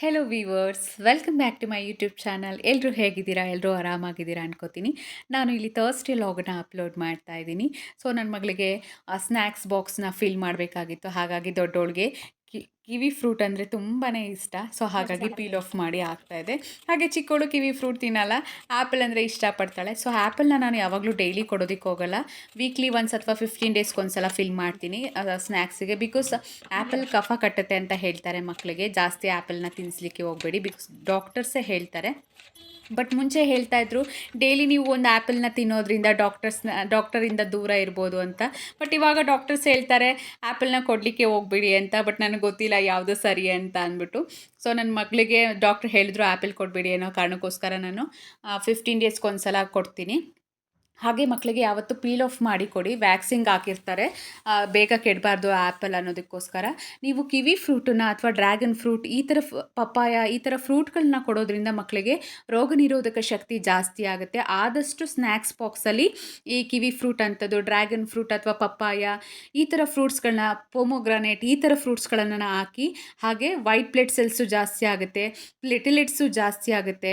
Hello viewers welcome back to my YouTube channel ಎಲ್ಲರೂ ಹೇಗಿದ್ದೀರಾ? ಎಲ್ಲರೂ ಆರಾಮಾಗಿದ್ದೀರಾ ಅನ್ಕೋತೀನಿ. ನಾನು ಇಲ್ಲಿ ಥರ್ಸ್ಡೇ ಲಾಗನ್ನ ಅಪ್ಲೋಡ್ ಮಾಡ್ತಾ ಇದ್ದೀನಿ. ಸೊ ನನ್ನ ಮಗಳಿಗೆ ಸ್ನ್ಯಾಕ್ಸ್ ಬಾಕ್ಸ್ನ ಫಿಲ್ ಮಾಡಬೇಕಾಗಿತ್ತು. ಹಾಗಾಗಿ ದೊಡ್ಡೋಳಿಗೆ ಕಿವಿ ಫ್ರೂಟ್ ಅಂದರೆ ತುಂಬಾ ಇಷ್ಟ. ಸೊ ಹಾಗಾಗಿ ಪೀಲ್ ಆಫ್ ಮಾಡಿ ಆಗ್ತಾ ಇದೆ. ಹಾಗೆ ಚಿಕ್ಕವಳು ಕಿವಿ ಫ್ರೂಟ್ ತಿನ್ನಲ್ಲ. ಆ್ಯಪಲ್ ಅಂದರೆ ಇಷ್ಟಪಡ್ತಾಳೆ. ಸೊ ಆ್ಯಪಲ್ನ ನಾನು ಯಾವಾಗಲೂ ಡೈಲಿ ಕೊಡೋದಕ್ಕೆ ಹೋಗಲ್ಲ. ವೀಕ್ಲಿ ಒನ್ಸ್ ಅಥವಾ ಫಿಫ್ಟೀನ್ ಡೇಸ್ಗೆ ಒಂದ್ಸಲ ಫಿಲ್ ಮಾಡ್ತೀನಿ ಸ್ನ್ಯಾಕ್ಸಿಗೆ ಬಿಕಾಸ್ ಆ್ಯಪಲ್ ಕಫ ಕಟ್ಟುತ್ತೆ ಅಂತ ಹೇಳ್ತಾರೆ ಮಕ್ಕಳಿಗೆ ಜಾಸ್ತಿ ಆ್ಯಪಲ್ನ ತಿನ್ನಿಸ್ಲಿಕ್ಕೆ ಹೋಗಬೇಡಿ. ಬಿಕಾಸ್ ಡಾಕ್ಟರ್ಸೇ ಹೇಳ್ತಾರೆ. ಬಟ್ ಮುಂಚೆ ಹೇಳ್ತಾ ಇದ್ರು ಡೈಲಿ ನೀವು ಒಂದು ಆ್ಯಪಲ್ನ ತಿನ್ನೋದ್ರಿಂದ ಡಾಕ್ಟರ್ಸ್ನ ಡಾಕ್ಟರಿಂದ ದೂರ ಇರ್ಬೋದು ಅಂತ. ಬಟ್ ಇವಾಗ ಡಾಕ್ಟರ್ಸ್ ಹೇಳ್ತಾರೆ ಆ್ಯಪಲ್ನ ಕೊಡಲಿಕ್ಕೆ ಹೋಗ್ಬಿಡಿ ಅಂತ ಬಟ್ ನನಗೆ ಗೊತ್ತಿಲ್ಲ ಯಾವುದು ಸರಿ ಅಂತ ಅಂದ್ಬಿಟ್ಟು. ಸೊ ನನ್ನ ಮಗಳಿಗೆ ಡಾಕ್ಟ್ರ್ ಹೇಳಿದ್ರು ಆ್ಯಪಲ್ ಕೊಡಬೇಡಿ ಅನ್ನೋ ಕಾರಣಕ್ಕೋಸ್ಕರ ನಾನು ಫಿಫ್ಟೀನ್ ಡೇಸ್ಗೆ ಒಂದು ಸಲ ಕೊಡ್ತೀನಿ. ಹಾಗೆ ಮಕ್ಕಳಿಗೆ ಯಾವತ್ತು ಪೀಲ್ ಆಫ್ ಮಾಡಿ ಕೊಡಿ. ವ್ಯಾಕ್ಸಿಂಗ್ ಹಾಕಿರ್ತಾರೆ. ಬೇಗ ಕೆಡಬಾರ್ದು ಆ್ಯಪಲ್ ಅನ್ನೋದಕ್ಕೋಸ್ಕರ. ನೀವು ಕಿವಿ ಫ್ರೂಟನ್ನು ಅಥವಾ ಡ್ರ್ಯಾಗನ್ ಫ್ರೂಟ್ ಈ ಥರ ಪಪ್ಪಾಯ ಈ ಥರ ಫ್ರೂಟ್ಗಳನ್ನ ಕೊಡೋದ್ರಿಂದ ಮಕ್ಕಳಿಗೆ ರೋಗ ನಿರೋಧಕ ಶಕ್ತಿ ಜಾಸ್ತಿ ಆಗುತ್ತೆ. ಆದಷ್ಟು ಸ್ನ್ಯಾಕ್ಸ್ ಬಾಕ್ಸಲ್ಲಿ ಈ ಕಿವಿ ಫ್ರೂಟ್ ಅಂಥದ್ದು, ಡ್ರ್ಯಾಗನ್ ಫ್ರೂಟ್ ಅಥವಾ ಪಪ್ಪಾಯ ಈ ಥರ ಫ್ರೂಟ್ಸ್ಗಳನ್ನ, ಪೊಮೊಗ್ರಾನೇಟ್ ಈ ಥರ ಫ್ರೂಟ್ಸ್ಗಳನ್ನು ಹಾಕಿ ಹಾಗೆ ವೈಟ್ ಪ್ಲೇಟ್ ಸೆಲ್ಸು ಜಾಸ್ತಿ ಆಗುತ್ತೆ ಪ್ಲೆಟಿಲೆಟ್ಸು ಜಾಸ್ತಿ ಆಗುತ್ತೆ.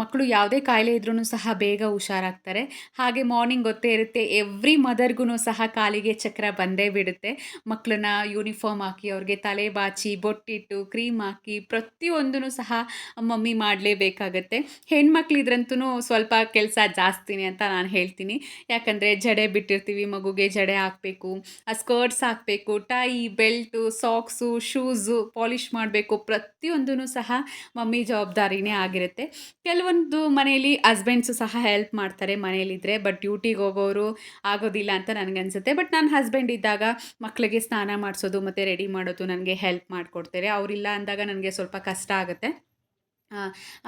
ಮಕ್ಕಳು ಯಾವುದೇ ಕಾಯಿಲೆ ಇದ್ರೂ ಸಹ ಬೇಗ ಹುಷಾರಾಗ್ತಾರೆ. ಹಾಗೆ ಮಾರ್ನಿಂಗ್ ಗೊತ್ತೇ ಇರುತ್ತೆ. ಎವ್ರಿ ಮದರ್ಗೂ ಸಹ ಕಾಲಿಗೆ ಚಕ್ರ ಬಂದೇ ಬಿಡುತ್ತೆ. ಮಕ್ಕಳನ್ನ ಯೂನಿಫಾರ್ಮ್ ಹಾಕಿ, ಅವ್ರಿಗೆ ತಲೆ ಬಾಚಿ, ಬೊಟ್ಟಿಟ್ಟು ಕ್ರೀಮ್ ಹಾಕಿ ಪ್ರತಿಯೊಂದೂ ಸಹ ಮಮ್ಮಿ ಮಾಡಲೇಬೇಕಾಗತ್ತೆ ಹೆಣ್ಮಕ್ಳಿದ್ರಂತೂ ಸ್ವಲ್ಪ ಕೆಲಸ ಜಾಸ್ತಿನೇ ಅಂತ ನಾನು ಹೇಳ್ತೀನಿ. ಯಾಕಂದರೆ ಜಡೆ ಬಿಟ್ಟಿರ್ತೀವಿ, ಮಗುಗೆ ಜಡೆ ಹಾಕಬೇಕು, ಆ ಸ್ಕರ್ಟ್ಸ್ ಹಾಕಬೇಕು tie belt socks shoes polish ಮಾಡಬೇಕು ಪ್ರತಿಯೊಂದೂ ಸಹ ಮಮ್ಮಿ ಜವಾಬ್ದಾರಿನೇ ಆಗಿರುತ್ತೆ. ಕೆಲವೊಂದು ಮನೆಯಲ್ಲಿ ಹಸ್ಬೆಂಡ್ಸು ಸಹ ಹೆಲ್ಪ್ ಮಾಡ್ತಾರೆ ಮನೇಲಿದ್ದರೆ ಬಟ್ ಡ್ಯೂಟಿಗೆ ಹೋಗೋರು ಆಗೋದಿಲ್ಲ ಅಂತ ನನಗನ್ಸುತ್ತೆ. ಬಟ್ ನನ್ನ ಹಸ್ಬೆಂಡ್ ಇದ್ದಾಗ ಮಕ್ಕಳಿಗೆ ಸ್ನಾನ ಮಾಡಿಸೋದು ಮತ್ತು ರೆಡಿ ಮಾಡೋದು ನನಗೆ ಹೆಲ್ಪ್ ಮಾಡಿಕೊಡ್ತಾರೆ. ಅವರಿಲ್ಲ ಅಂದಾಗ ನನಗೆ ಸ್ವಲ್ಪ ಕಷ್ಟ ಆಗುತ್ತೆ.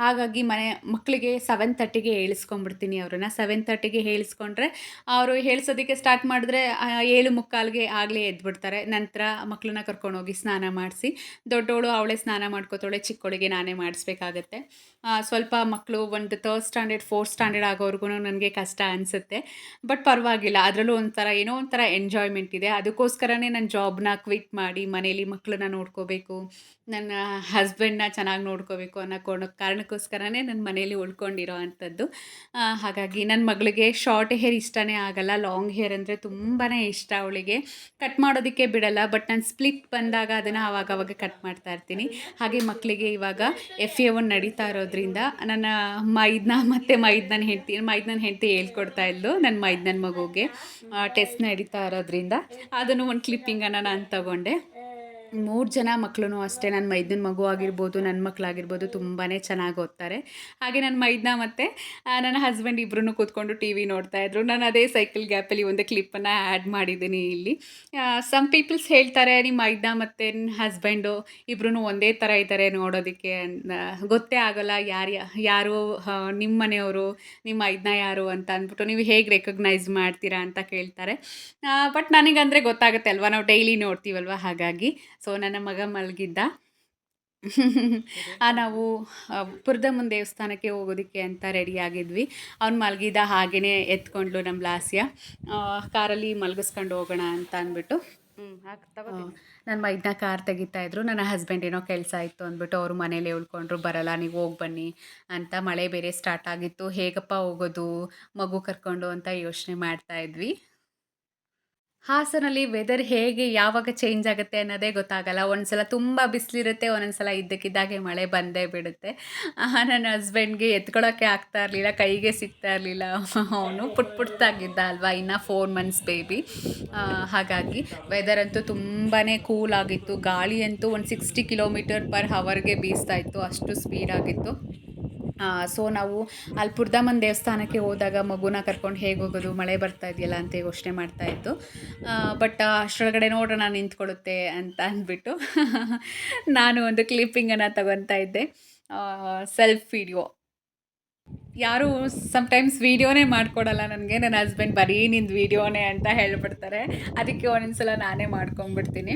ಹಾಗಾಗಿ ಮನೆ ಮಕ್ಕಳಿಗೆ ಸೆವೆನ್ ತರ್ಟಿಗೆ ಹೇಳಿಸ್ಕೊಂಡ್ಬಿಡ್ತೀನಿ ಅವ್ರನ್ನ. ಸೆವೆನ್ ತರ್ಟಿಗೆ ಹೇಳಿಸ್ಕೊಂಡ್ರೆ ಅವರು ಹೇಳ್ಸೋದಕ್ಕೆ ಸ್ಟಾರ್ಟ್ ಮಾಡಿದ್ರೆ ಏಳು ಮುಕ್ಕಾಲ್ಗೆ ಆಗಲೇ ಎದ್ಬಿಡ್ತಾರೆ. ನಂತರ ಮಕ್ಕಳನ್ನ ಕರ್ಕೊಂಡೋಗಿ ಸ್ನಾನ ಮಾಡಿಸಿ ದೊಡ್ಡವಳು ಅವಳೇ ಸ್ನಾನ ಮಾಡ್ಕೋತಾಳೆ ಚಿಕ್ಕವಳಿಗೆ ನಾನೇ ಮಾಡಿಸ್ಬೇಕಾಗತ್ತೆ. ಸ್ವಲ್ಪ ಮಕ್ಕಳು ಒಂದು ತರ್ಡ್ ಸ್ಟ್ಯಾಂಡರ್ಡ್ ಫೋರ್ತ್ ಸ್ಟ್ಯಾಂಡರ್ಡ್ ಆಗೋವರೆಗೂ ನನಗೆ ಕಷ್ಟ ಅನಿಸುತ್ತೆ. ಬಟ್ ಪರವಾಗಿಲ್ಲ, ಅದರಲ್ಲೂ ಒಂಥರ ಏನೋ ಒಂಥರ ಎಂಜಾಯ್ಮೆಂಟ್ ಇದೆ. ಅದಕ್ಕೋಸ್ಕರನೇ ನನ್ನ ಜಾಬ್ನ ಕ್ವಿಟ್ ಮಾಡಿ ಮನೇಲಿ ಮಕ್ಕಳನ್ನ ನೋಡ್ಕೋಬೇಕು, ನನ್ನ ಹಸ್ಬೆಂಡ್ನ ಚೆನ್ನಾಗಿ ನೋಡ್ಕೋಬೇಕು ಅನ್ನೋ ಕೋಣ ಕಾರಣಕ್ಕೋಸ್ಕರನೇ ನನ್ನ ಮನೆಯಲ್ಲಿ ಉಳ್ಕೊಂಡಿರೋ ಅಂಥದ್ದು. ಹಾಗಾಗಿ ನನ್ನ ಮಗಳಿಗೆ ಶಾರ್ಟ್ ಹೇರ್ ಇಷ್ಟನೇ ಆಗಲ್ಲ ಲಾಂಗ್ ಹೇರ್ ಅಂದರೆ ತುಂಬಾ ಇಷ್ಟ ಅವಳಿಗೆ. ಕಟ್ ಮಾಡೋದಕ್ಕೆ ಬಿಡಲ್ಲ ಬಟ್ ನಾನು ಸ್ಪ್ಲಿಟ್ ಬಂದಾಗ ಅದನ್ನು ಆವಾಗ ಅವಾಗ ಕಟ್ ಮಾಡ್ತಾ ಇರ್ತೀನಿ. ಹಾಗೆ ಮಕ್ಕಳಿಗೆ ಇವಾಗ ಎಫ್ ಎ ಒನ್ ನಡೀತಾ ಇರೋದ್ರಿಂದ ನನ್ನ ಮೈದ್ನ ಮತ್ತು ಮೈದ್ನ ಹೆಂಡ್ತಿ ಮೈದ್ನ ಹೆಂಡ್ತಿ ಹೇಳ್ಕೊಡ್ತಾ ಇದ್ಲು ನನ್ನ ಮೈದ್ನನ ಮಗುಗೆ. ಟೆಸ್ಟ್ ನಡೀತಾ ಇರೋದ್ರಿಂದ. ಅದನ್ನು ಒಂದು ಕ್ಲಿಪ್ಪಿಂಗನ್ನು ನಾನು ತಗೊಂಡೆ. ಮೂರು ಜನ ಮಕ್ಕಳು ಅಷ್ಟೇ. ನನ್ನ ಮೈದನ ಮಗು ಆಗಿರ್ಬೋದು ನನ್ನ ಮಕ್ಕಳಾಗಿರ್ಬೋದು ತುಂಬಾ ಚೆನ್ನಾಗಿ ಓದ್ತಾರೆ. ಹಾಗೆ ನನ್ನ ಮೈದನ ಮತ್ತು ನನ್ನ ಹಸ್ಬೆಂಡ್ ಇಬ್ಬರೂ ಕೂತ್ಕೊಂಡು ಟಿ ವಿ ನೋಡ್ತಾ ಇದ್ರು. ನಾನು ಅದೇ ಸೈಕಲ್ ಗ್ಯಾಪಲ್ಲಿ ಒಂದು ಕ್ಲಿಪ್ಪನ್ನು ಆ್ಯಡ್ ಮಾಡಿದ್ದೀನಿ ಇಲ್ಲಿ. ಸಮ್ ಪೀಪಲ್ಸ್ ಹೇಳ್ತಾರೆ ನಿಮ್ಮ ಮೈದನ ಮತ್ತು ನನ್ನ ಹಸ್ಬೆಂಡು ಇಬ್ಬರೂ ಒಂದೇ ಥರ ಇದ್ದಾರೆ ನೋಡೋದಕ್ಕೆ. ಗೊತ್ತೇ ಆಗೋಲ್ಲ, ಯಾರು ಯಾರು ನಿಮ್ಮ ಮನೆಯವರು ನಿಮ್ಮ ಮೈದನ ಯಾರು ಅಂತ ಅಂದ್ಬಿಟ್ಟು ನೀವು ಹೇಗೆ ರೆಕಗ್ನೈಸ್ ಮಾಡ್ತೀರಾ ಅಂತ ಕೇಳ್ತಾರೆ. ಬಟ್ ನನಗಂದರೆ ಗೊತ್ತಾಗುತ್ತೆ ಅಲ್ವಾ? ನಾವು ಡೈಲಿ ನೋಡ್ತೀವಲ್ವ? ಹಾಗಾಗಿ ಸೊ ನನ್ನ ಮಗ ಮಲಗಿದ್ದ. ಆ, ನಾವು ಪುರ್ದಮ್ಮನ ದೇವಸ್ಥಾನಕ್ಕೆ ಹೋಗೋದಕ್ಕೆ ಅಂತ ರೆಡಿ ಆಗಿದ್ವಿ. ಅವ್ನು ಮಲಗಿದ ಹಾಗೇ ಎತ್ಕೊಂಡ್ಲು ನಮ್ಮ ಲಾಸ್ಯ. ಕಾರಲ್ಲಿ ಮಲಗಿಸ್ಕೊಂಡು ಹೋಗೋಣ ಅಂತ ಅಂದ್ಬಿಟ್ಟು. ನನ್ನ ಮೈದನ ಕಾರ್ ತೆಗಿತಾ ಇದ್ರು. ನನ್ನ ಹಸ್ಬೆಂಡ್ ಏನೋ ಕೆಲಸ ಇತ್ತು ಅಂದ್ಬಿಟ್ಟು ಅವರು ಮನೇಲಿ ಉಳ್ಕೊಂಡ್ರು ಬರಲ್ಲ ನೀವು ಹೋಗಿ ಬನ್ನಿ ಅಂತ ಮಳೆ ಬೇರೆ ಸ್ಟಾರ್ಟ್ ಆಗಿತ್ತು. ಹೇಗಪ್ಪ ಹೋಗೋದು ಮಗು ಕರ್ಕೊಂಡು ಅಂತ ಯೋಚನೆ ಮಾಡ್ತಾ ಇದ್ವಿ. ಹಾಸನಲ್ಲಿ ವೆದರ್ ಹೇಗೆ, ಯಾವಾಗ ಚೇಂಜ್ ಆಗುತ್ತೆ ಅನ್ನೋದೇ ಗೊತ್ತಾಗಲ್ಲ. ಒಂದ್ಸಲ ತುಂಬ ಬಿಸಿಲಿರುತ್ತೆ, ಒಂದೊಂದ್ಸಲ ಇದ್ದಕ್ಕಿದ್ದಾಗೆ ಮಳೆ ಬಂದೇ ಬಿಡುತ್ತೆ. ನನ್ನ ಹಸ್ಬೆಂಡ್ಗೆ ಎತ್ಕೊಳ್ಳೋಕ್ಕೆ ಆಗ್ತಾ ಇರಲಿಲ್ಲ, ಕೈಗೆ ಸಿಗ್ತಾ ಇರಲಿಲ್ಲ. ಅವನು ಪುಟ್ ಪುಟ್ಟಾಗಿದ್ದ ಅಲ್ವಾ, ಇನ್ನು ಫೋರ್ ಮಂತ್ಸ್ ಬೇಬಿ ಹಾಗಾಗಿ ವೆದರ್ ಅಂತೂ ತುಂಬಾ ಕೂಲ್ ಆಗಿತ್ತು. ಗಾಳಿ ಅಂತೂ ಒಂದು ಸಿಕ್ಸ್ಟಿ ಕಿಲೋಮೀಟರ್ ಪರ್ ಹವರ್ಗೆ ಬೀಸ್ತಾ ಇತ್ತು. ಅಷ್ಟು ಸ್ಪೀಡ್ ಆಗಿತ್ತು. ಸೊ ನಾವು ಅಲ್ಲಿ ಪುರ್ದಮ್ಮನ ದೇವಸ್ಥಾನಕ್ಕೆ ಹೋದಾಗ ಮಗುನ ಕರ್ಕೊಂಡು ಹೇಗೆ ಹೋಗೋದು, ಮಳೆ ಬರ್ತಾ ಇದೆಯಲ್ಲ ಅಂತ ಯೋಚನೆ ಮಾಡ್ತಾ ಇತ್ತು ಬಟ್ ಅಷ್ಟರೊಳಗಡೆ ನೋಡೋಣ ನಿಂತ್ಕೊಳ್ಳುತ್ತೆ ಅಂತ ಅಂದ್ಬಿಟ್ಟು ನಾನು ಒಂದು ಕ್ಲಿಪ್ಪಿಂಗನ್ನು ತಗೊತಾ ಇದ್ದೆ. ಸೆಲ್ಫ್ ವಿಡಿಯೋ ಯಾರು ಸಮ್ಟೈಮ್ಸ್ ವೀಡಿಯೋನೇ ಮಾಡಿಕೊಡಲ್ಲ ನನಗೆ, ನನ್ನ ಹಸ್ಬೆಂಡ್ ಬರೀ ನಿಂದು ವೀಡಿಯೋನೇ ಅಂತ ಹೇಳ್ಬಿಡ್ತಾರೆ. ಅದಕ್ಕೆ ಒಂದೊಂದ್ಸಲ ನಾನೇ ಮಾಡ್ಕೊಂಬಿಡ್ತೀನಿ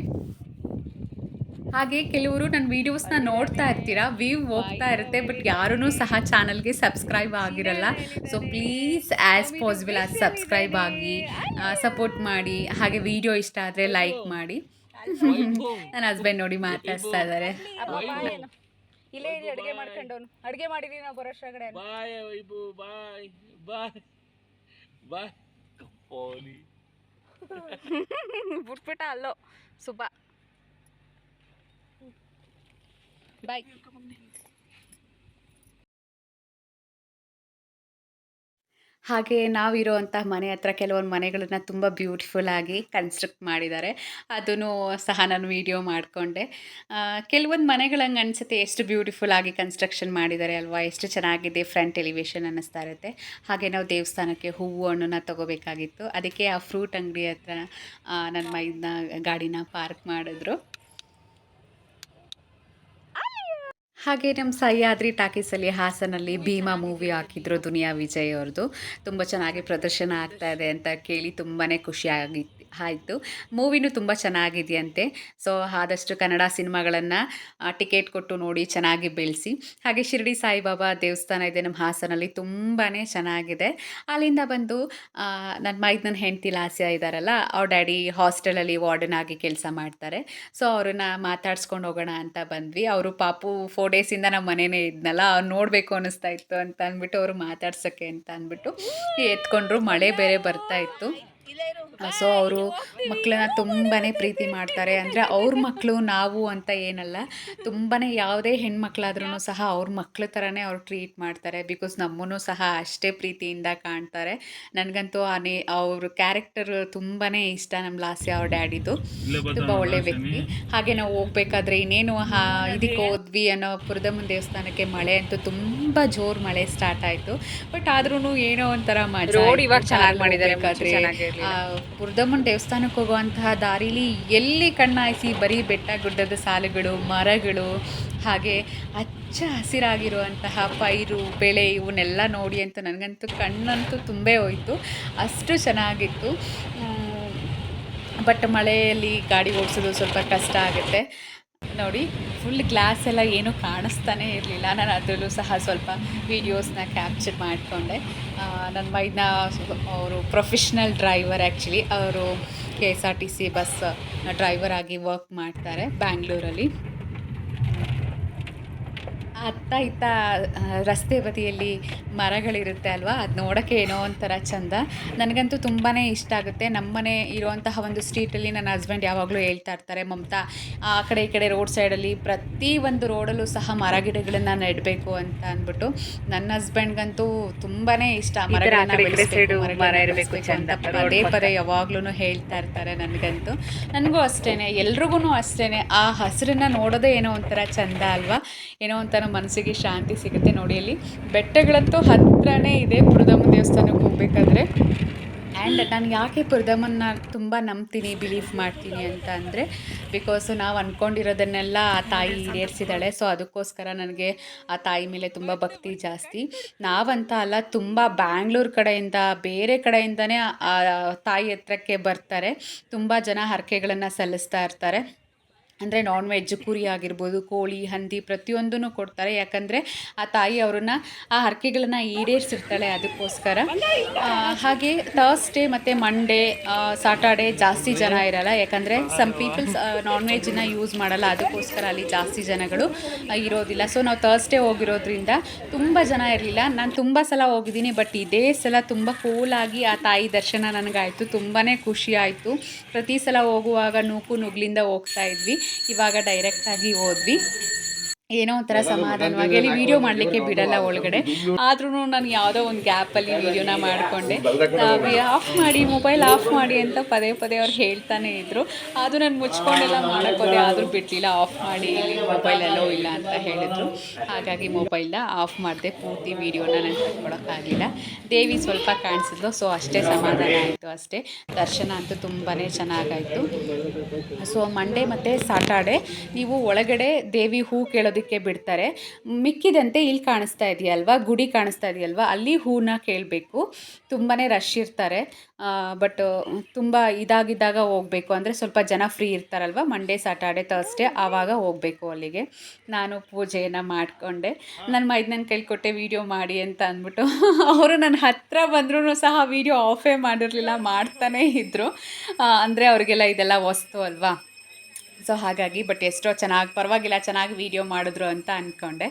ಹಾಗೆ ಕೆಲವರು ನನ್ನ ವೀಡಿಯೋಸ್ನ ನೋಡ್ತಾ ಇರ್ತೀರಾ ವ್ಯೂ ಹೋಗ್ತಾ ಇರುತ್ತೆ ಬಟ್ ಯಾರೂ ಸಹ ಚಾನಲ್ಗೆ ಸಬ್ಸ್ಕ್ರೈಬ್ ಆಗಿರಲ್ಲ. So please as possible as subscribe ಆಗಿ ಸಪೋರ್ಟ್ ಮಾಡಿ ಹಾಗೆ ವಿಡಿಯೋ ಇಷ್ಟ ಆದರೆ ಲೈಕ್ ಮಾಡಿ. ನನ್ನ ಹಸ್ಬೆಂಡ್ ನೋಡಿ ಮಾತಾಡ್ತಾ ಇದ್ದಾರೆ ಇಲ್ಲೇ ಇಲ್ಲಿ ಅಡುಗೆ ಮಾಡ್ಕೊಂಡವನು. ಅಡುಗೆ ಮಾಡಿದೀನಿ ನಾವು ಬರೋಷ್ಟ್ರಗಡೆ ಬಾಯ್ ವೈಭು ಬಾಯ್ ಬಾಯ್ ಬಾಯ್. ಪೋಲಿ ಬಿಟ್ಬಿಟ್ಟ ಅಲ್ಲೋ ಸುಬ್ಬ. ಬಾಯ್ ಹಾಗೆ ನಾವಿರೋವಂಥ ಮನೆ ಹತ್ರ ಕೆಲವೊಂದು ಮನೆಗಳನ್ನ ತುಂಬ ಬ್ಯೂಟಿಫುಲ್ ಆಗಿ ಕನ್ಸ್ಟ್ರಕ್ಟ್ ಮಾಡಿದ್ದಾರೆ. ಅದನ್ನು ಸಹ ನಾನು ವಿಡಿಯೋ ಮಾಡಿಕೊಂಡೆ. ಕೆಲವೊಂದು ಮನೆಗಳಂಗೆ ಅನಿಸುತ್ತೆ, ಎಷ್ಟು ಬ್ಯೂಟಿಫುಲ್ ಆಗಿ ಕನ್ಸ್ಟ್ರಕ್ಷನ್ ಮಾಡಿದ್ದಾರೆ ಅಲ್ವಾ? ಎಷ್ಟು ಚೆನ್ನಾಗಿದೆ ಫ್ರಂಟ್ ಎಲಿವೇಶನ್ ಅನ್ನಿಸ್ತಾ ಇರುತ್ತೆ. ಹಾಗೆ ನಾವು ದೇವಸ್ಥಾನಕ್ಕೆ ಹೂವು, ಹಣ್ಣನ್ನು ತೊಗೋಬೇಕಾಗಿತ್ತು. ಅದಕ್ಕೆ ಆ ಫ್ರೂಟ್ ಅಂಗಡಿ ಹತ್ರ ನನ್ನ ಮೈದನ್ನ ಗಾಡಿನ ಪಾರ್ಕ್ ಮಾಡಿದ್ರು. ಹಾಗೆ ನಮ್ಮ ಸಹ್ಯಾದ್ರಿ ಟಾಕೀಸಲ್ಲಿ ಹಾಸನಲ್ಲಿ ಭೀಮಾ ಮೂವಿ ಹಾಕಿದ್ರು ದುನಿಯಾ ವಿಜಯ್ ಅವ್ರದ್ದು ತುಂಬ ಚೆನ್ನಾಗಿ ಪ್ರದರ್ಶನ ಆಗ್ತಾ ಇದೆ ಅಂತ ಕೇಳಿ ತುಂಬಾ ಖುಷಿಯಾಗಿ ಆಯಿತು. ಮೂವಿನೂ ತುಂಬ ಚೆನ್ನಾಗಿದೆಯಂತೆ. ಸೊ ಆದಷ್ಟು ಕನ್ನಡ ಸಿನಿಮಾಗಳನ್ನು ಟಿಕೆಟ್ ಕೊಟ್ಟು ನೋಡಿ ಚೆನ್ನಾಗಿ ಬೆಳೆಸಿ. ಹಾಗೆ ಶಿರಡಿ ಸಾಯಿಬಾಬಾ ದೇವಸ್ಥಾನ ಇದೆ ನಮ್ಮ ಹಾಸನಲ್ಲಿ ತುಂಬಾ ಚೆನ್ನಾಗಿದೆ. ಅಲ್ಲಿಂದ ಬಂದು ನನ್ನ ಮೈದನ ಹೆಂಡತಿ ಲಾಸ್ಯ ಇದ್ದಾರಲ್ಲ ಅವ್ರ ಡ್ಯಾಡಿ ಹಾಸ್ಟೆಲಲ್ಲಿ ವಾರ್ಡನ್ ಆಗಿ ಕೆಲಸ ಮಾಡ್ತಾರೆ. ಸೊ ಅವ್ರನ್ನ ಮಾತಾಡ್ಸ್ಕೊಂಡು ಹೋಗೋಣ ಅಂತ ಬಂದ್ವಿ. ಅವರು ಪಾಪು ಡೇಸಿಂದ ನಮ್ಮ ಮನೇನೇ ಇದ್ನಲ್ಲ ಅವ್ರು ನೋಡಬೇಕು ಅನ್ನಿಸ್ತಾ ಇತ್ತು ಅಂತ ಅಂದ್ಬಿಟ್ಟು ಅವರು ಮಾತಾಡ್ಸೋಕ್ಕೆ ಅಂತ ಅಂದ್ಬಿಟ್ಟು ಎತ್ಕೊಂಡ್ರು. ಮಳೆ ಬೇರೆ ಬರ್ತಾ ಇತ್ತು. ಸೊ ಅವರು ಮಕ್ಕಳನ್ನ ತುಂಬಾ ಪ್ರೀತಿ ಮಾಡ್ತಾರೆ. ಅಂದರೆ ಅವ್ರ ಮಕ್ಕಳು ನಾವು ಅಂತ ಏನಲ್ಲ ತುಂಬಾ ಯಾವುದೇ ಹೆಣ್ಮಕ್ಳಾದ್ರೂ ಸಹ ಅವ್ರ ಮಕ್ಳ ಥರನೇ ಅವ್ರು ಟ್ರೀಟ್ ಮಾಡ್ತಾರೆ. ಬಿಕಾಸ್ ನಮ್ಮನ್ನು ಸಹ ಅಷ್ಟೇ ಪ್ರೀತಿಯಿಂದ ಕಾಣ್ತಾರೆ. ನನಗಂತೂ ಅನೇ ಅವ್ರ ಕ್ಯಾರೆಕ್ಟರ್ ತುಂಬಾ ಇಷ್ಟ ನಮ್ಮ ಲಾಸ್ಯ ಅವ್ರ ಡ್ಯಾಡಿದು. ತುಂಬ ಒಳ್ಳೆ ವ್ಯಕ್ತಿ. ಹಾಗೆ ನಾವು ಹೋಗ್ಬೇಕಾದ್ರೆ ಇನ್ನೇನು ಹಾ ಇದಕ್ಕೆ ಹೋದ್ವಿ ಅನ್ನೋ ಪುರದಮ್ಮನ ದೇವಸ್ಥಾನಕ್ಕೆ ಮಳೆ ಅಂತೂ ತುಂಬ ಜೋರು ಮಳೆ ಸ್ಟಾರ್ಟ್ ಆಯಿತು. ಬಟ್ ಆದ್ರೂ ಏನೋ ಒಂಥರ ಮಾಡಿ ರೋಡ್ ಇವಾಗ ಇತ್ತು. ಚೆನ್ನಾಗಿ ಮಾಡಿದ್ದಾರೆ ಚೆನ್ನಾಗಿರ್ಲಿಲ್ಲ ದೇವಸ್ಥಾನಕ್ಕೆ ಹೋಗುವಂತಹ ದಾರಿಲಿ ಎಲ್ಲಿ ಕಣ್ಣಾಯಿಸಿ ಬರೀ ಬೆಟ್ಟ ಗುಡ್ಡದ ಸಾಲುಗಳು, ಮರಗಳು, ಹಾಗೆ ಹಚ್ಚ ಹಸಿರಾಗಿರುವಂತಹ ಪೈರು, ಬೆಳೆ ಇವನ್ನೆಲ್ಲ ನೋಡಿ ಅಂತ ನನಗಂತೂ ಕಣ್ಣಂತೂ ತುಂಬೇ ಹೋಯಿತು. ಅಷ್ಟು ಚೆನ್ನಾಗಿತ್ತು. ಬಟ್ ಮಳೆಯಲ್ಲಿ ಗಾಡಿ ಓಡಿಸೋದು ಸ್ವಲ್ಪ ಕಷ್ಟ ಆಗುತ್ತೆ. ನೋಡಿ ಫುಲ್ ಗ್ಲಾಸ್ ಎಲ್ಲ ಏನೂ ಕಾಣಿಸ್ತಾನೆ ಇರಲಿಲ್ಲ. ನಾನು ಅದರಲ್ಲೂ ಸಹ ಸ್ವಲ್ಪ ವೀಡಿಯೋಸ್ನ ಕ್ಯಾಪ್ಚರ್ ಮಾಡಿಕೊಂಡೆ. ನನ್ನ ಮೈನ ಅವರು ಪ್ರೊಫೆಷ್ನಲ್ ಡ್ರೈವರ್ ಆ್ಯಕ್ಚುಲಿ ಅವರು K S R T C bus driver ಆಗಿ ವರ್ಕ್ ಮಾಡ್ತಾರೆ ಬ್ಯಾಂಗ್ಳೂರಲ್ಲಿ ಅತ್ತ ಇತ್ತ ರಸ್ತೆ ಬದಿಯಲ್ಲಿ ಮರಗಳಿರುತ್ತೆ ಅಲ್ವಾ? ಅದು ನೋಡೋಕ್ಕೆ ಏನೋ ಒಂಥರ ಚಂದ. ನನಗಂತೂ ತುಂಬಾ ಇಷ್ಟ ಆಗುತ್ತೆ. ನಮ್ಮನೆ ಇರುವಂತಹ ಒಂದು ಸ್ಟ್ರೀಟಲ್ಲಿ ನನ್ನ ಹಸ್ಬೆಂಡ್ ಯಾವಾಗಲೂ ಹೇಳ್ತಾ ಇರ್ತಾರೆ ಮಮತಾ ಆ ಕಡೆ ಈ ಕಡೆ ರೋಡ್ ಸೈಡಲ್ಲಿ ಪ್ರತಿ ಒಂದು ರೋಡಲ್ಲೂ ಸಹ ಮರ ಗಿಡಗಳನ್ನು ನೆಡಬೇಕು ಅಂತ ಅಂದ್ಬಿಟ್ಟು ನನ್ನ ಹಸ್ಬೆಂಡ್ಗಂತೂ ತುಂಬಾ ಇಷ್ಟ ಮರ ಇರ್ಬೇಕು ಅಂತ ಪದೇ ಪದೇ ಯಾವಾಗ್ಲೂ ಹೇಳ್ತಾ ಇರ್ತಾರೆ ನನಗಂತೂ. ನನಗೂ ಅಷ್ಟೇ ಎಲ್ರಿಗೂ ಅಷ್ಟೇ ಆ ಹಸಿರನ್ನ ನೋಡೋದೇ ಏನೋ ಒಂಥರ ಚಂದ ಅಲ್ವಾ? ಏನೋ ಒಂಥರ ಮನಸ್ಸಿಗೆ ಶಾಂತಿ ಸಿಗುತ್ತೆ ನೋಡಿ ಅಲ್ಲಿ ಬೆಟ್ಟಗಳಂತೂ ಹತ್ರನೇ ಇದೆ ಪುರದಮ್ಮ ದೇವಸ್ಥಾನಕ್ಕೆ ಹೋಗ್ಬೇಕಾದ್ರೆ. ಆ್ಯಂಡ್ ನಾನು ಯಾಕೆ ಪುರುದಮ್ಮನ್ನ ತುಂಬ ನಂಬ್ತೀನಿ ಬಿಲೀವ್ ಮಾಡ್ತೀನಿ ಅಂತ ಅಂದರೆ ಬಿಕಾಸ್ ನಾವು ಅಂದ್ಕೊಂಡಿರೋದನ್ನೆಲ್ಲ ಆ ತಾಯಿ ಈಡೇರಿಸಿದ್ದಾಳೆ. ಸೊ ಅದಕ್ಕೋಸ್ಕರ ನನಗೆ ಆ ತಾಯಿ ಮೇಲೆ ತುಂಬ ಭಕ್ತಿ ಜಾಸ್ತಿ. ನಾವಂತ ಅಲ್ಲ, ತುಂಬ ಬ್ಯಾಂಗ್ಳೂರು ಕಡೆಯಿಂದ, ಬೇರೆ ಕಡೆಯಿಂದನೇ ಆ ತಾಯಿ ಹತ್ರಕ್ಕೆ ಬರ್ತಾರೆ. ತುಂಬ ಜನ ಹರಕೆಗಳನ್ನು ಸಲ್ಲಿಸ್ತಾ ಇರ್ತಾರೆ. ಅಂದರೆ ನಾನ್ ವೆಜ್ ಕುರಿ ಆಗಿರ್ಬೋದು, ಕೋಳಿ, ಹಂದಿ ಪ್ರತಿಯೊಂದನ್ನು ಕೊಡ್ತಾರೆ. ಯಾಕಂದರೆ ಆ ತಾಯಿ ಅವ್ರನ್ನ, ಆ ಹರಕೆಗಳನ್ನು ಈಡೇರಿಸಿರ್ತಾಳೆ ಅದಕ್ಕೋಸ್ಕರ. ಹಾಗೆ ಥರ್ಸ್ಡೇ ಮತ್ತು ಮಂಡೇ ಸಾಟರ್ಡೇ ಜಾಸ್ತಿ ಜನ ಇರಲ್ಲ. ಯಾಕಂದರೆ ಸಮ್ ಪೀಪಲ್ಸ್ ನಾನ್ ವೆಜ್ನ ಯೂಸ್ ಮಾಡಲ್ಲ. ಅದಕ್ಕೋಸ್ಕರ ಅಲ್ಲಿ ಜಾಸ್ತಿ ಜನಗಳು ಇರೋದಿಲ್ಲ. ಸೊ ನಾವು ಥರ್ಸ್ಡೇ ಹೋಗಿರೋದ್ರಿಂದ ತುಂಬ ಜನ ಇರಲಿಲ್ಲ. ನಾನು ತುಂಬ ಸಲ ಹೋಗಿದ್ದೀನಿ ಬಟ್ ಇದೇ ಸಲ ತುಂಬ ಕೂಲಾಗಿ ಆ ತಾಯಿ ದರ್ಶನ ನನಗಾಯಿತು. ತುಂಬಾ ಖುಷಿ ಆಯಿತು. ಪ್ರತಿ ಸಲ ಹೋಗುವಾಗ ನೂಕು ನುಗ್ಲಿಂದ ಹೋಗ್ತಾ ಇದ್ವಿ. ಇವಾಗ ಡೈರೆಕ್ಟಾಗಿ ಹೋದ್ವಿ ಏನೋ ಒಂಥರ ಸಮಾಧಾನವಾಗಿ ಅಲ್ಲಿ ವಿಡಿಯೋ ಮಾಡಲಿಕ್ಕೆ ಬಿಡಲ್ಲ ಒಳಗಡೆ. ಆದ್ರೂ ನಾನು ಯಾವುದೋ ಒಂದು ಗ್ಯಾಪಲ್ಲಿ ವಿಡಿಯೋನ ಮಾಡಿಕೊಂಡೆ. ಆಫ್ ಮಾಡಿ ಮೊಬೈಲ್ ಆಫ್ ಮಾಡಿ ಅಂತ ಪದೇ ಪದೇ ಅವ್ರು ಹೇಳ್ತಾನೆ ಇದ್ರು. ಅದು ನಾನು ಮುಚ್ಕೊಂಡೆಲ್ಲ ಮಾಡೋಕ್ಕೆ ಆದ್ರೂ ಬಿಡ್ಲಿಲ್ಲ ಆಫ್ ಮಾಡಿ ಇಲ್ಲಿ ಮೊಬೈಲ್ ಎಲ್ಲೋ ಇಲ್ಲ ಅಂತ ಹೇಳಿದ್ರು. ಹಾಗಾಗಿ ಮೊಬೈಲ್ನ ಆಫ್ ಮಾಡಿದೆ. ಪೂರ್ತಿ ವಿಡಿಯೋನ ನಾನು ತಗೊಳಕ್ಕಾಗಲಿಲ್ಲ ದೇವಿ ಸ್ವಲ್ಪ ಕಾಣಿಸಿದ್ಲು ಸೊ ಅಷ್ಟೇ ಸಮಾಧಾನ ಆಯಿತು ಅಷ್ಟೇ. ದರ್ಶನ ಅಂತೂ ತುಂಬಾ ಚೆನ್ನಾಗಾಯ್ತು. ಸೊ ಮಂಡೇ ಮತ್ತು ಸಾಟರ್ಡೆ ನೀವು ಒಳಗಡೆ ದೇವಿ ಹೂ ಕೇಳೋದಕ್ಕೆ ಬಿಡ್ತಾರೆ. ಮಿಕ್ಕಿದಂತೆ ಇಲ್ಲಿ ಕಾಣಿಸ್ತಾ ಇದೆಯಲ್ವಾ? ಗುಡಿ ಕಾಣಿಸ್ತಾ ಇದೆಯಲ್ವಾ? ಅಲ್ಲಿ ಹೂನ ಕೇಳಬೇಕು. ತುಂಬಾ ರಶ್ ಇರ್ತಾರೆ. ಬಟ್ ತುಂಬ ಇದಾಗಿದ್ದಾಗ ಹೋಗಬೇಕು. ಅಂದರೆ ಸ್ವಲ್ಪ ಜನ ಫ್ರೀ ಇರ್ತಾರಲ್ವ? ಮಂಡೇ ಸಾಟರ್ಡೆ ತರ್ಸ್ಡೇ ಆವಾಗ ಹೋಗಬೇಕು ಅಲ್ಲಿಗೆ. ನಾನು ಪೂಜೆಯನ್ನು ಮಾಡಿಕೊಂಡೆ. ನನ್ನ ಮೈದನ ಕೈಲಿ ವೀಡಿಯೋ ಮಾಡಿ ಅಂತ ಅಂದ್ಬಿಟ್ಟು. ಅವರು ನನ್ನ ಹತ್ರ ಬಂದ್ರೂ ಸಹ ವೀಡಿಯೋ ಆಫೇ ಮಾಡಿರಲಿಲ್ಲ, ಮಾಡ್ತಾನೇ ಇದ್ದರು ಅಂದರೆ ಅವರಿಗೆಲ್ಲ ಇದೆಲ್ಲ ವಸ್ತು ಅಲ್ವಾ? ಸೊ ಹಾಗಾಗಿ ಬಟ್ ಎಷ್ಟೋ ಚೆನ್ನಾಗಿ, ಪರವಾಗಿಲ್ಲ ಚೆನ್ನಾಗಿ ವೀಡಿಯೋ ಮಾಡಿದ್ರು ಅಂತ ಅಂದ್ಕೊಂಡೆ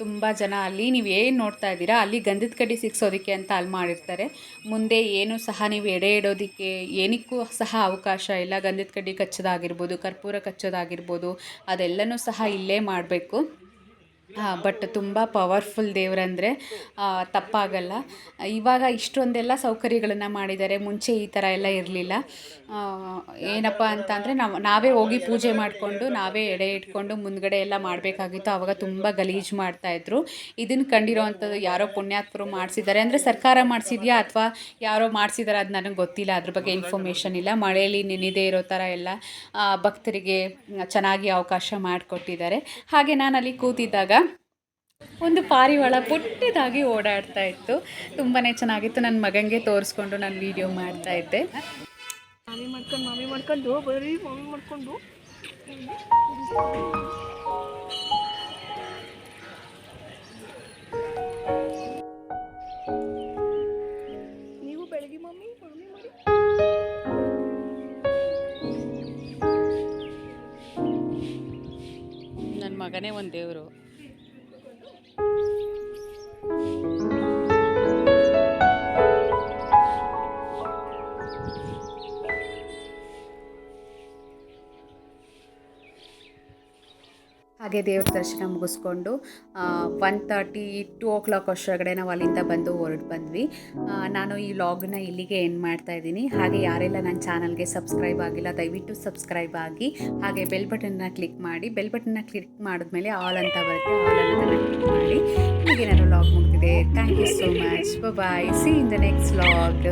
ತುಂಬ ಜನ ಅಲ್ಲಿ, ನೀವು ಏನು ನೋಡ್ತಾ ಇದ್ದೀರಾ? ಅಲ್ಲಿ ಗಂಧದ ಕಡ್ಡಿ ಸಿಕ್ಸೋದಕ್ಕೆ ಅಂತ ಅಲ್ಲಿ ಮಾಡಿರ್ತಾರೆ. ಮುಂದೆ ಏನು ಸಹ ನೀವು ಎಡೆ ಇಡೋದಕ್ಕೆ ಏನಕ್ಕೂ ಸಹ ಅವಕಾಶ ಇಲ್ಲ. ಗಂಧದ ಕಡ್ಡಿ ಕಚ್ಚೋದಾಗಿರ್ಬೋದು, ಕರ್ಪೂರ ಕಚ್ಚೋದಾಗಿರ್ಬೋದು, ಅದೆಲ್ಲನೂ ಸಹ ಇಲ್ಲೇ ಮಾಡಬೇಕು. ಬಟ್ ತುಂಬ ಪವರ್ಫುಲ್ ದೇವರಂದರೆ ತಪ್ಪಾಗಲ್ಲ. ಇವಾಗ ಇಷ್ಟೊಂದೆಲ್ಲ ಸೌಕರ್ಯಗಳನ್ನು ಮಾಡಿದ್ದಾರೆ. ಮುಂಚೆ ಈ ಥರ ಎಲ್ಲ ಇರಲಿಲ್ಲ. ಏನಪ್ಪ ಅಂತ ಅಂದರೆ ನಾವು, ನಾವೇ ಹೋಗಿ ಪೂಜೆ ಮಾಡಿಕೊಂಡು, ನಾವೇ ಎಡೆ ಇಟ್ಕೊಂಡು ಮುಂದ್ಗಡೆ ಎಲ್ಲ ಮಾಡಬೇಕಾಗಿತ್ತು. ಆವಾಗ ತುಂಬ ಗಲೀಜು ಮಾಡ್ತಾಯಿದ್ರು ಇದನ್ನು ಕಂಡಿರೋ ಅಂಥದ್ದು ಯಾರೋ ಪುಣ್ಯಾತ್ಮರು ಮಾಡಿಸಿದ್ದಾರೆ. ಅಂದರೆ ಸರ್ಕಾರ ಮಾಡಿಸಿದ್ಯಾ ಅಥವಾ ಯಾರೋ ಮಾಡ್ಸಿದಾರ ಅದು ನನಗೆ ಗೊತ್ತಿಲ್ಲ. ಅದ್ರ ಬಗ್ಗೆ ಇನ್ಫಾರ್ಮೇಷನ್ ಇಲ್ಲ. ಮಳೆಯಲ್ಲಿ ನೆನೆದೇ ಇರೋ ಥರ ಎಲ್ಲ ಭಕ್ತರಿಗೆ ಚೆನ್ನಾಗಿ ಅವಕಾಶ ಮಾಡಿಕೊಟ್ಟಿದ್ದಾರೆ. ಹಾಗೆ ನಾನು ಅಲ್ಲಿ ಕೂತಿದ್ದಾಗ ಒಂದು ಪಾರಿವಾಳ ಪುಟ್ಟದಾಗಿ ಓಡಾಡ್ತಾ ಇತ್ತು. ತುಂಬಾ ಚೆನ್ನಾಗಿತ್ತು. ನನ್ನ ಮಗನಿಗೆ ತೋರಿಸ್ಕೊಂಡು ನಾನು ವೀಡಿಯೋ ಮಾಡ್ತಾ ಇದ್ದೆ. ಮಾಮಿ ಮಾಡ್ಕೊಂಡು ಮಾಮಿ ಮಾಡ್ಕೊಂಡು ಬರೀ ಮಾಮಿ ಮಾಡ್ಕೊಂಡು. ನೀವು ಬೆಳಗ್ಗೆ ಮಮ್ಮಿ ಮಮ್ಮಿ ಮಾಡಿ. ನನ್ನ ಮಗನೇ ಒಂದು ದೇವರು. ಹಾಗೆ ದೇವ್ರ ದರ್ಶನ ಮುಗಿಸ್ಕೊಂಡು one thirty two o'clock ಅಷ್ಟೊಳಗಡೆ ನಾವು ಅಲ್ಲಿಂದ ಬಂದು ಹೊರಟು ಬಂದ್ವಿ. ನಾನು ಈ ವ್ಲಾಗ್ನ ಇಲ್ಲಿಗೆ ಎಂಡ್ ಮಾಡ್ತಾ ಇದ್ದೀನಿ. ಹಾಗೆ ಯಾರೆಲ್ಲ ನನ್ನ ಚಾನಲ್ಗೆ ಸಬ್ಸ್ಕ್ರೈಬ್ ಆಗಿಲ್ಲ, ದಯವಿಟ್ಟು ಸಬ್ಸ್ಕ್ರೈಬ್ ಆಗಿ, ಹಾಗೆ ಬೆಲ್ ಬಟನ್ನ ಕ್ಲಿಕ್ ಮಾಡಿ ಬೆಲ್ ಬಟನ್ನ ಕ್ಲಿಕ್ ಮಾಡಿದ್ಮೇಲೆ ಆಲ್ ಅಂತ ಬರುತ್ತೆ ಆಲ್ ಅಂತ ಕ್ಲಿಕ್ ಮಾಡಿ ಹೀಗೆ ನಾನು ವ್ಲಾಗ್ ಮುಗ್ದಿದೆ thank you so much bye see in the next vlog